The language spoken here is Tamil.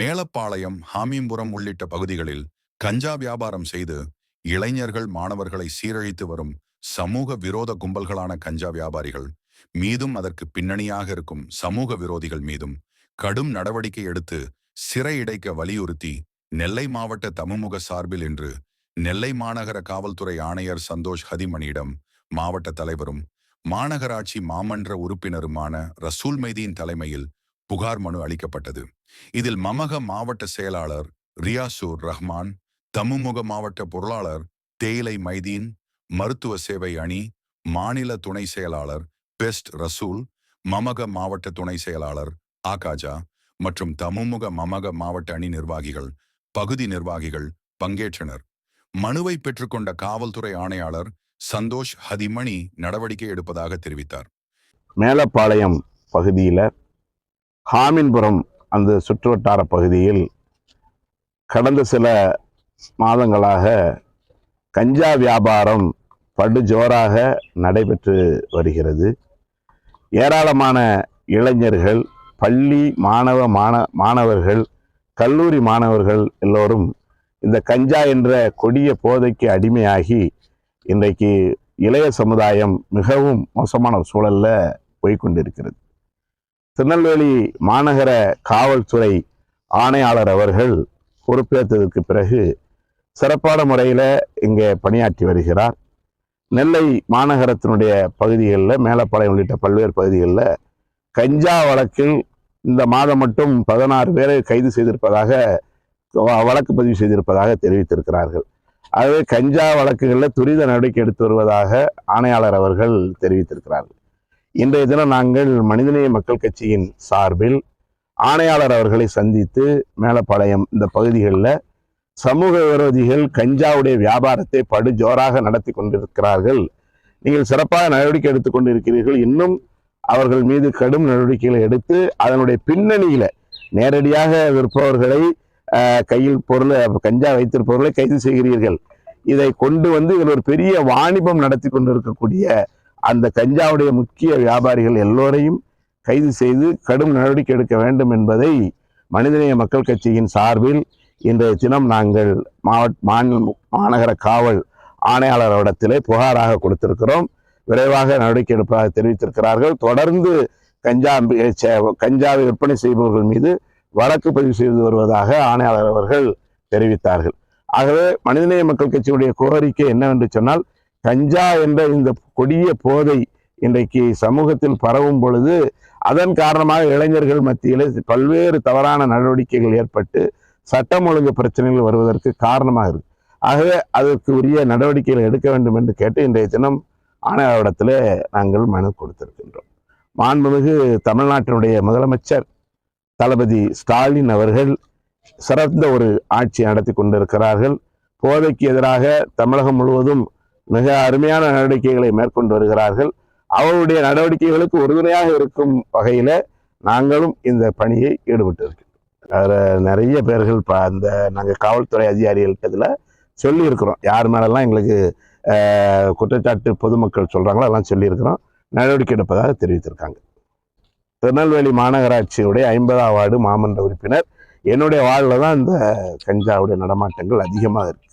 மேலப்பாளையம் ஹாமியம்புரம் உள்ளிட்ட பகுதிகளில் கஞ்சா வியாபாரம் செய்து இளைஞர்கள் மாணவர்களை சீரழித்து வரும் சமூக விரோத கும்பல்களான கஞ்சா வியாபாரிகள் மீதும் அதற்கு பின்னணியாக இருக்கும் சமூக விரோதிகள் மீதும் கடும் நடவடிக்கை எடுத்து சிறை இடைக்க வலியுறுத்தி நெல்லை மாவட்ட தமுமுக சார்பில் இன்று நெல்லை மாநகர காவல்துறை ஆணையர் சந்தோஷ் ஹதிமணியிடம் மாவட்ட தலைவரும் மாநகராட்சி மாமன்ற உறுப்பினருமான ரசூல் மைதியின் தலைமையில் புகார் மனு அளிக்கப்பட்டது. இதில் மமக மாவட்ட செயலாளர் ரியாசூர் ரஹ்மான் தமுமுக மாவட்ட பொருளாளர் தேயிலை மைதீன் மருத்துவ சேவை அணி மாநில துணை செயலாளர் பெஸ்ட் ரசூல் மமக மாவட்ட துணை செயலாளர் ஆகாஜா மற்றும் தமுமுக மமக மாவட்ட அணி நிர்வாகிகள் பகுதி நிர்வாகிகள் பங்கேற்றனர். மனுவை பெற்றுக்கொண்ட காவல்துறை ஆணையாளர் சந்தோஷ் ஹதிமணி நடவடிக்கை எடுப்பதாக தெரிவித்தார். மேலப்பாளையம் பகுதியில் ஹாமின்புரம் அந்த சுற்றுவட்டார பகுதியில் கடந்த சில மாதங்களாக கஞ்சா வியாபாரம் படு ஜோராக நடைபெற்று வருகிறது. ஏராளமான இளைஞர்கள் பள்ளி மாணவ மாண மாணவர்கள் கல்லூரி மாணவர்கள் எல்லோரும் இந்த கஞ்சா என்ற கொடிய போதைக்கு அடிமையாகி இன்றைக்கு இளைய சமுதாயம் மிகவும் மோசமான சூழலில் சூழல்ல போய்கொண்டிருக்கிறது திருநெல்வேலி மாநகர காவல்துறை ஆணையாளர் அவர்கள் பொறுப்பேற்றதற்கு பிறகு சிறப்பான முறையில் இங்கே பணியாற்றி வருகிறார். நெல்லை மாநகரத்தினுடைய பகுதிகளில் மேலப்பாளையம் உள்ளிட்ட பல்வேறு பகுதிகளில் கஞ்சா வழக்கில் இந்த மாதம் மட்டும் பதினாறு பேரை கைது செய்திருப்பதாக வழக்கு பதிவு செய்திருப்பதாக தெரிவித்திருக்கிறார்கள். ஆகவே கஞ்சா வழக்குகளில் துரித நடவடிக்கை எடுத்து வருவதாக ஆணையாளர் அவர்கள் தெரிவித்திருக்கிறார்கள். இன்றைய தினம் நாங்கள் மனிதநேய மக்கள் கட்சியின் சார்பில் ஆணையாளர் அவர்களை சந்தித்து மேலப்பாளையம் இந்த பகுதிகளில் சமூக விரோதிகள் கஞ்சாவுடைய வியாபாரத்தை படு ஜோராக நடத்தி கொண்டிருக்கிறார்கள். நீங்கள் சிறப்பாக நடவடிக்கை எடுத்துக் கொண்டிருக்கிறீர்கள். இன்னும் அவர்கள் மீது கடும் நடவடிக்கைகளை எடுத்து அதனுடைய பின்னணியில நேரடியாக விற்பவர்களை கையில் பொருளை கஞ்சா வைத்திருப்பவர்களை கைது செய்கிறீர்கள். இதை கொண்டு வந்து இதில் ஒரு பெரிய வாணிபம் நடத்தி கொண்டிருக்கக்கூடிய அந்த கஞ்சாவுடைய முக்கிய வியாபாரிகள் எல்லோரையும் கைது செய்து கடும் நடவடிக்கை எடுக்க வேண்டும் என்பதை மனிதநேய மக்கள் கட்சியின் சார்பில் இன்றைய தினம் நாங்கள் மாவட்ட மாநில மாநகர காவல் ஆணையாளரிடத்திலே புகாராக கொடுத்திருக்கிறோம். விரைவாக நடவடிக்கை எடுப்பதாக தெரிவித்திருக்கிறார்கள். தொடர்ந்து கஞ்சா கஞ்சாவை விற்பனை செய்பவர்கள் மீது வழக்கு பதிவு செய்து வருவதாக ஆணையாளர் அவர்கள் தெரிவித்தார்கள். ஆகவே மனிதநேய மக்கள் கட்சியுடைய கோரிக்கை என்னவென்று சொன்னால் கஞ்சா என்ற இந்த கொடிய போதை இன்றைக்கு சமூகத்தில் பரவும் பொழுது அதன் காரணமாக இளைஞர்கள் மத்தியில் பல்வேறு தவறான நடவடிக்கைகள் ஏற்பட்டு சட்டம் ஒழுங்கு பிரச்சனைகள் வருவதற்கு காரணமாக இருக்கு. ஆகவே அதற்கு உரிய நடவடிக்கைகளை எடுக்க வேண்டும் என்று கேட்டு இன்றைய தினம் ஆணையாளரிடத்தில் நாங்கள் மனு கொடுத்திருக்கின்றோம். மாண்புமிகு தமிழ்நாட்டினுடைய முதலமைச்சர் தளபதி ஸ்டாலின் அவர்கள் சிறந்த ஒரு ஆட்சி நடத்தி கொண்டிருக்கிறார்கள். போதைக்கு எதிராக தமிழகம் முழுவதும் மிக அருமையான நடவடிக்கைகளை மேற்கொண்டு வருகிறார்கள். அவருடைய நடவடிக்கைகளுக்கு உறுதுணையாக இருக்கும் வகையில் நாங்களும் இந்த பணியை ஈடுபட்டு இருக்கிறோம் அதில் நிறைய பேர்கள் இப்போ அந்த நாங்கள் காவல்துறை அதிகாரிகள்கிட்ட இதில் சொல்லியிருக்கிறோம். யார் மேலெல்லாம் எங்களுக்கு குற்றச்சாட்டு பொதுமக்கள் சொல்கிறாங்களோ அதெல்லாம் சொல்லியிருக்கிறோம். நடவடிக்கை எடுப்பதாக தெரிவித்திருக்காங்க. திருநெல்வேலி மாநகராட்சியுடைய ஐம்பதாம் வார்டு மாமன்ற உறுப்பினர் என்னுடைய வார்டில் தான் இந்த கஞ்சாவுடைய நடமாட்டங்கள் அதிகமாக இருக்குது